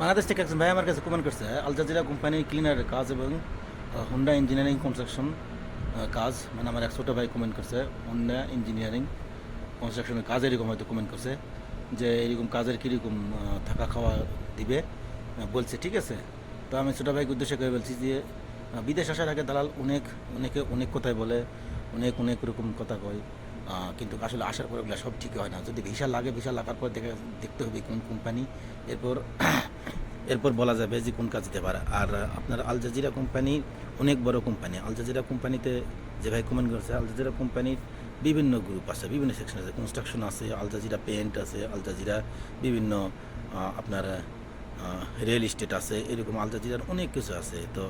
বাংলাদেশ থেকে একজন ভাই আমার কাছে কমেন্ট করছে, আল জাজিরা কোম্পানির ক্লিনারের কাজ এবং হুন্ডা ইঞ্জিনিয়ারিং কনস্ট্রাকশন কাজ। মানে আমার এক ছোটো ভাই কমেন্ট করছে হুন্ডা ইঞ্জিনিয়ারিং কনস্ট্রাকশনের কাজ এরকম হয়তো কমেন্ট করছে, যে এরকম কাজের কীরকম থাকা খাওয়া দিবে। বলছে, ঠিক আছে। তো আমি ছোটো ভাইকে উদ্দেশ্য করে বলছি যে বিদেশ আসার আগে দালাল অনেক, অনেকে অনেক কথাই বলে, অনেক অনেক রকম কথা কয় কিন্তু আসলে আসার পর ওগুলো সব ঠিক হয় না। যদি ভিসা লাগে, ভিসা লাগার পর দেখে, দেখতে হবে কোন কোম্পানি। এরপর এরপর বলা যাবে যে কোন কাজ পারে আর আপনার আল জাজিরা কোম্পানি অনেক বড় কোম্পানি। আল জাজিরা কোম্পানিতে যে ভাই কমেন্ট করছে, আল জাজিরা কোম্পানির বিভিন্ন গ্রুপ আছে, বিভিন্ন সেকশন আছে। কনস্ট্রাকশন আছে, আল জাজিরা পেন্ট আছে, আল জাজিরা বিভিন্ন আপনার রিয়েল এস্টেট আছে, এরকম আল জাজিরার অনেক কিছু আছে। তো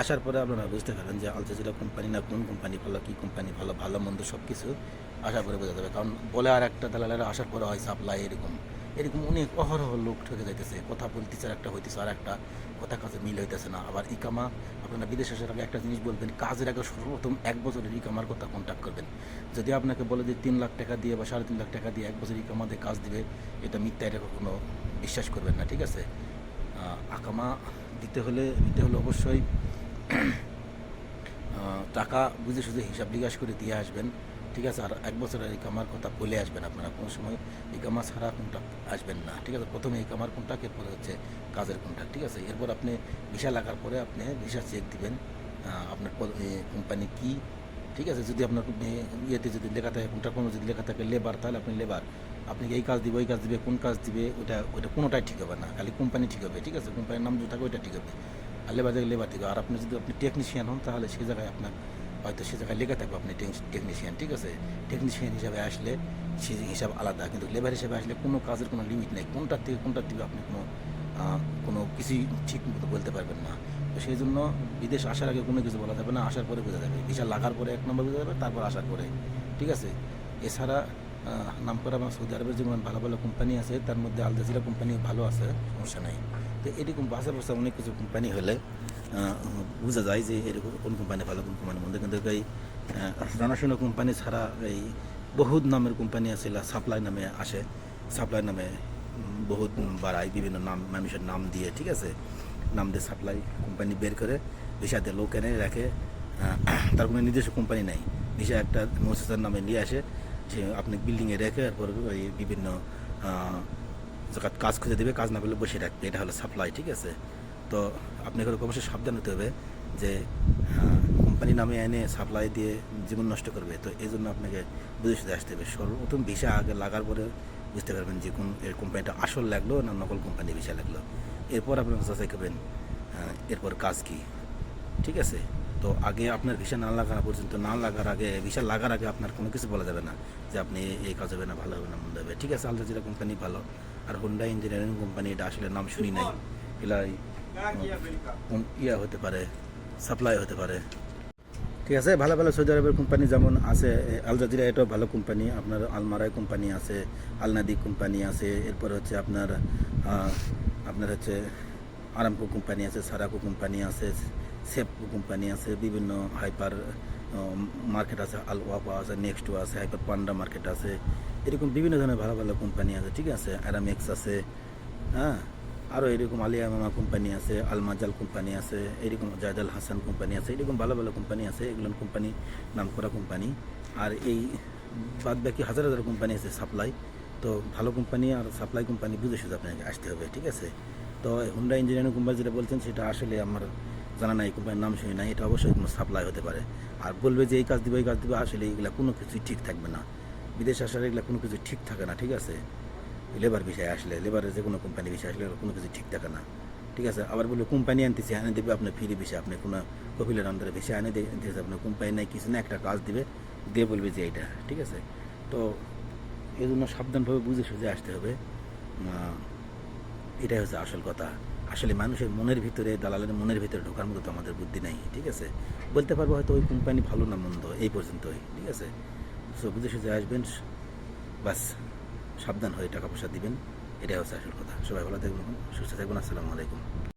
আসার পরে আপনারা বুঝতে পারেন যে আল জাজিরা কোম্পানি না কোন কোম্পানি ভালো, কী কোম্পানি ভালো ভালো, মন্দ সব কিছু আসার পরে বোঝা যাবে। কারণ বলে আর একটা দালালেরা আসার পরে হয় সাপ্লাই এরকম। এরকম অনেক অহরহ লোক ঠকে যাইতেছে। কথা বলতেছে একটা হইতেছে, আর একটা কথা কাজে মিল হইতেছে না। আবার ইকামা, আপনারা বিদেশ আসার আগে একটা জিনিস বলবেন, কাজের আগে সর্বপ্রথম এক বছরের ইকামার কথা কন্ট্যাক্ট করবেন। যদি আপনাকে বলে যে তিন লাখ টাকা দিয়ে বা সাড়ে তিন লাখ টাকা দিয়ে এক বছর ইকামা দিয়ে কাজ দিবে, এটা মিথ্যা, এটা কখনো বিশ্বাস করবেন না, ঠিক আছে? আকামা দিতে হলে দিতে হলে অবশ্যই টাকা বুঝে সুঝে হিসাব নিকাশ করে দিয়ে আসবেন। ঠিক আছে, আর এক বছরের এই কামার কথা বলে আসবেন আপনারা, কোনো সময় এই কামা ছাড়া কোনটা আসবেন না, ঠিক আছে? প্রথমে এই কামার কোনটা, এরপরে হচ্ছে কাজের কোনটা, ঠিক আছে? এরপর আপনি ভিসা লাগার পরে আপনি ভিসা চেক দিবেন আপনার কোম্পানি কি, ঠিক আছে? যদি আপনার ইয়েতে যদি লেখা থাকে কোনটা কোনো যদি লেখা থাকে লেবার তাহলে আপনি লেবার আপনি এই কাজ দিবে, ওই কাজ দিবে, কোন কাজ দিবে ওটা ওটা কোনোটাই ঠিক হবে না, খালি কোম্পানি ঠিক হবে, ঠিক আছে? কোম্পানির নাম যদি থাকে, ওইটা ঠিক হবে। আর লেবার জায়গায় লেবার ঠিক হবে আর আপনি যদি আপনি টেকনিশিয়ান হন, তাহলে সেই জায়গায় আপনার হয়তো সে জায়গায় লেখা থাকবে, আপনি টেকনিশিয়ান ঠিক আছে? টেকনিশিয়ান হিসাবে আসলে সে হিসাব আলাদা, কিন্তু লেবার হিসাবে আসলে কোনো কাজের কোনো লিমিট নেই। কোনটার থেকে কোনটার থেকে আপনি কোনো কোনো কিছুই ঠিক মতো বলতে পারবেন না। তো সেই জন্য বিদেশ আসার আগে কোনো কিছু বলা যাবে না, আসার পরে বোঝা যাবে। ভিসা লাগার পরে এক নম্বর বোঝা যাবে, তারপর আসার পরে, ঠিক আছে? এছাড়া নাম করা সৌদি আরবের যেমন ভালো ভালো কোম্পানি আছে তার মধ্যে আল জাজিরা কোম্পানিও ভালো আছে সমস্যা নাই। তো এরকম বাসা বাসা অনেক কিছু কোম্পানি হলে বোঝা যায় যে এরকম কোন কোম্পানি ভালো কোন কোম্পানি মধ্যে কিন্তু এই আহ, জানাশোনা কোম্পানি ছাড়া এই বহুত নামের কোম্পানি আছে সাপ্লাই নামে আসে। সাপ্লাই নামে বহুত বাড়ায় বিভিন্ন নাম মানুষের নাম দিয়ে ঠিক আছে? নাম দিয়ে সাপ্লাই কোম্পানি বের করে ভিসা দিয়ে লোক এনে রাখে। তার কোনো নিজস্ব কোম্পানি নাই। ভিসা একটা মোসেসের নামে নিয়ে আসে। সে আপনি বিল্ডিংয়ে রেখে এরপর ওই বিভিন্ন জায়গায় কাজ খুঁজে দেবে, কাজ না পেলে বসে রাখবে এটা হলো সাপ্লাই ঠিক আছে? তো আপনাকে অবশ্যই সাবধান হতে হবে যে কোম্পানি নামে এনে সাপ্লাই দিয়ে জীবন নষ্ট করবে। তো এই জন্য আপনাকে বুঝে শুধু আসতে হবে। সর্বপ্রথম ভিসা আগে লাগার পরে বুঝতে পারবেন যে কোন, এর কোম্পানিটা আসল লাগল না নকল কোম্পানি ভিসা লাগল। এরপর আপনার যাচাই করবেন এরপর কাজ কি, ঠিক আছে? তো আগে আপনার ভিসা না লাগানো পর্যন্ত, না লাগার আগে, ভিসা লাগার আগে আপনার কোনো কিছু বলা যাবে না যে আপনি এই কাজ হবে না, ভালো হবে না, মন্দ হবে। ঠিক আছে আলজাজিরা কোম্পানি ভালো। আর হোন্ডা ইঞ্জিনিয়ারিং কোম্পানি এটা আসলে নাম শুনি নাই। কোন ইয়া হতে পারে সাপ্লাই হতে পারে। ঠিক আছে, ভালো ভালো সৌদি আরবের কোম্পানি যেমন আছে আল জাজিরা এটাও ভালো কোম্পানি। আপনার আলমারাই কোম্পানি আছে আলনাদি কোম্পানি আছে, এরপর হচ্ছে আপনার আপনার হচ্ছে আরামকো কোম্পানি আছে, সারাকো কোম্পানি আছে সেপকো কোম্পানি আছে, বিভিন্ন হাইপার মার্কেট আছে আল ওয়াপা আছে, নেক্সট আছে, হাইপার পান্ডা মার্কেট আছে, এরকম বিভিন্ন ধরনের ভালো ভালো কোম্পানি আছে, ঠিক আছে? অ্যারামেক্স আছে হ্যাঁ? আরও এরকম আলিয়া মামা কোম্পানি আছে আলমাজাল কোম্পানি আছে, এরকম জায়দাল হাসান কোম্পানি আছে, এরকম ভালো ভালো কোম্পানি আছে এগুলো কোম্পানি নাম করা কোম্পানি। আর এই বাদ বাকি হাজার হাজার কোম্পানি আছে সাপ্লাই, তো ভালো কোম্পানি আর সাপ্লাই কোম্পানি বুঝে শুধু আপনাকে আসতে হবে, ঠিক আছে? তো হুন্ডা ইঞ্জিনিয়ারিং কোম্পানি যেটা বলছেন, সেটা আসলে আমার জানা নাই কোম্পানির নাম শুনি নাই, এটা অবশ্যই কোনো সাপ্লাই হতে পারে। আর বলবে যে এই কাজ দিবে, এই কাজ দিবে, আসলে এগুলো কোনো কিছুই ঠিক থাকবে না। বিদেশ আসার এগুলো কোনো কিছু ঠিক থাকে না, ঠিক আছে? লেবার বিষয়ে আসলে লেবারের যে কোনো কোম্পানি বিষয়ে আসলে কোনো কিছু ঠিক থাকে না। ঠিক আছে? আবার বলবে, কোম্পানি আনতেছে এনে দেবে আপনার ফ্রি বিষয়, আপনি কোনো কপিলের আন্ডারে বিষয় এনে দিয়েছে আপনার কোম্পানি নাই, কিছু না, একটা কাজ দিবে, দিয়ে বলবে যে এইটা। ঠিক আছে? তো এই জন্য সাবধানভাবে বুঝে সুঝে আসতে হবে। এটাই হচ্ছে আসল কথা। আসলে মানুষের মনের ভিতরে, দালালের মনের ভিতরে ঢোকার মতো তো আমাদের বুদ্ধি নাই, ঠিক আছে? বলতে পারব হয়তো ওই কোম্পানি ভালো না মন্দ, এই পর্যন্তই, ঠিক আছে? সো বুঝে সুঝে আসবেন, বাস, সাবধান হয়ে টাকা পয়সা দিবেন, এটাই হচ্ছে আসল কথা। সবাই ভালো থাকবেন, সুস্থ থাকবেন, আসসালামু আলাইকুম।